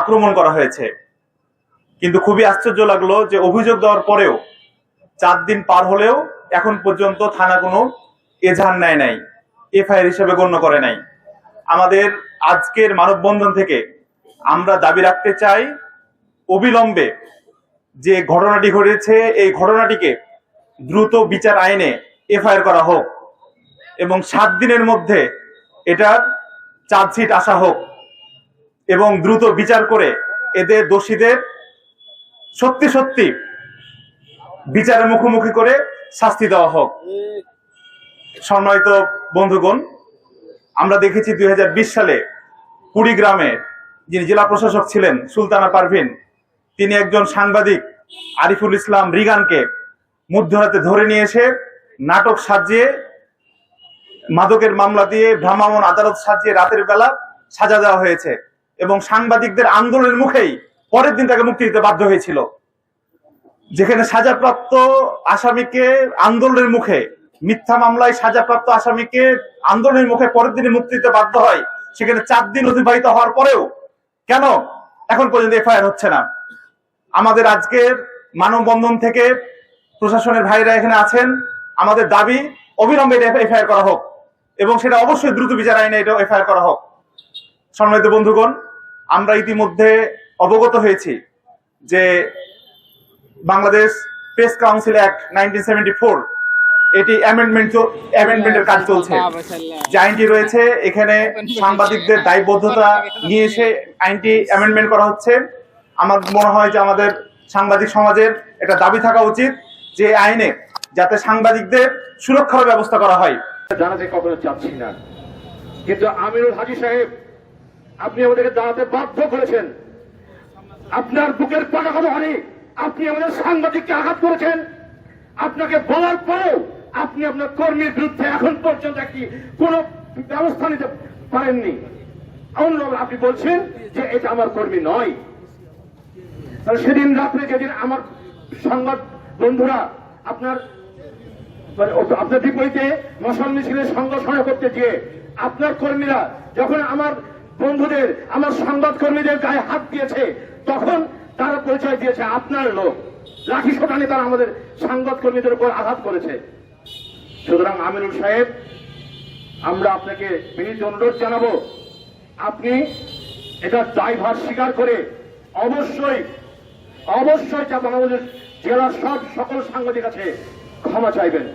আক্রমণ করা হয়েছে। কিন্তু খুবই আশ্চর্য লাগল যে অভিযোগ দেওয়ার পরেও চার দিন পার হলেও এখন পর্যন্ত থানা কোনো এজাহার নেয় নাই, এফআইআর হিসেবে গণ্য করে নাই। আমাদের আজকের মানববন্ধন থেকে আমরা দাবি রাখতে চাই, অবিলম্বে যে ঘটনাটি ঘটেছে, এই ঘটনাটিকে দ্রুত বিচার আইনে এফআইআর করা হোক এবং সাত দিনের মধ্যে এটার চার্জশিট আসা হোক। এবং দ্রুত বিচার করে এদের দোষীদের সত্যি সত্যি বিচারের মুখোমুখি করে শাস্তি দেওয়া হোক। সম্মানিত বন্ধুগণ, আমরা দেখেছি দু হাজার বিশ সালে কুড়িগ্রামে যিনি জেলা প্রশাসক ছিলেন, সুলতানা পারভিন, তিনি একজন সাংবাদিক আরিফুল ইসলাম রিগানকে মধ্যরাতে ধরে নিয়ে এসে নাটক সাজিয়ে, মাদকের মামলা দিয়ে ভ্রাম্যমাণ আদালত সাজিয়ে রাতের বেলা সাজা দেওয়া হয়েছে। এবং সাংবাদিকদের আন্দোলনের মুখেই পরের দিন তাকে মুক্তি দিতে বাধ্য হয়েছিল। যেখানে সাজাপ্রাপ্ত আসামিকে আন্দোলনের মুখে, মিথ্যা মামলায় সাজাপ্রাপ্ত আসামিকে আন্দোলনের মুখে পরের দিনে মুক্তি দিতে বাধ্য হয়, সেখানে চার দিন অতিবাহিত হওয়ার পরেও কেন এখন পর্যন্ত এফআইআর হচ্ছে না? আমাদের আজকের মানববন্ধন থেকে প্রশাসনের ভাইরা এখানে আছেন, আমাদের দাবি অবিলম্বে এফআইআর করা হোক এবং সেটা অবশ্যই দ্রুত বিচার আইনে এটা এফআইআর করা হোক। সম্মানিত বন্ধুগণ, আমরা ইতিমধ্যে অবগত হয়েছি যে Bangladesh press council act nineteen এটি অ্যামেন্ডমেন্ট অ্যামেন্ডমেন্টের কাজ চলছে। যে আইনটি রয়েছে, এখানে সাংবাদিকদের দায়বদ্ধতা নিয়ে এসে আইনটি অ্যামেন্ডমেন্ট করা হচ্ছে। আমার মনে হয় যে আমাদের সাংবাদিক সমাজের এটা দাবি থাকা উচিত যে আইনে যাতে সাংবাদিকদের সুরক্ষার ব্যবস্থা করা হয়। জানাতে কখনো চাচ্ছি না। কিন্তু আমিরুল হাজি সাহেব আপনি আমাদেরকে দাঁড়াতে বাধ্য করেছেন। আপনার বুকের পাকা কথা হয়নি আপনি আমাদের সাংবাদিককে আঘাত করেছেন। আপনাকে বলার পরেও আপনি আপনার কর্মীর বিরুদ্ধে এখন পর্যন্ত একটি কোন ব্যবস্থা নিতে পারেননি। অন্য আপনি বলছেন যে এটা আমার কর্মী নয়। তাহলে সেদিন রাত্রে যেদিন আমার সংবাদ বন্ধুরা আপনার মানে আপনার বিপরীতে মশাল মিছিলের সংগঠন করতে গিয়ে, আপনার কর্মীরা যখন আমার বন্ধুদের, আমার সংবাদ কর্মীদের গায়ে হাত দিয়েছে। তখন তারা পরিচয় দিয়েছে, আপনার লোক। লাঠি শোটানি তারা আমাদের সংবাদ কর্মীদের উপর আঘাত করেছে। সুতরাং আমিরুল সাহেব, আমরা আপনাকে বিনীত অনুরোধ জানাব, আপনি এটা দায়ভার স্বীকার করে অবশ্যই অবশ্যই চাপাবাবুদের জেলার সব সকল সাংবাদিক আছে, ক্ষমা চাইবেন।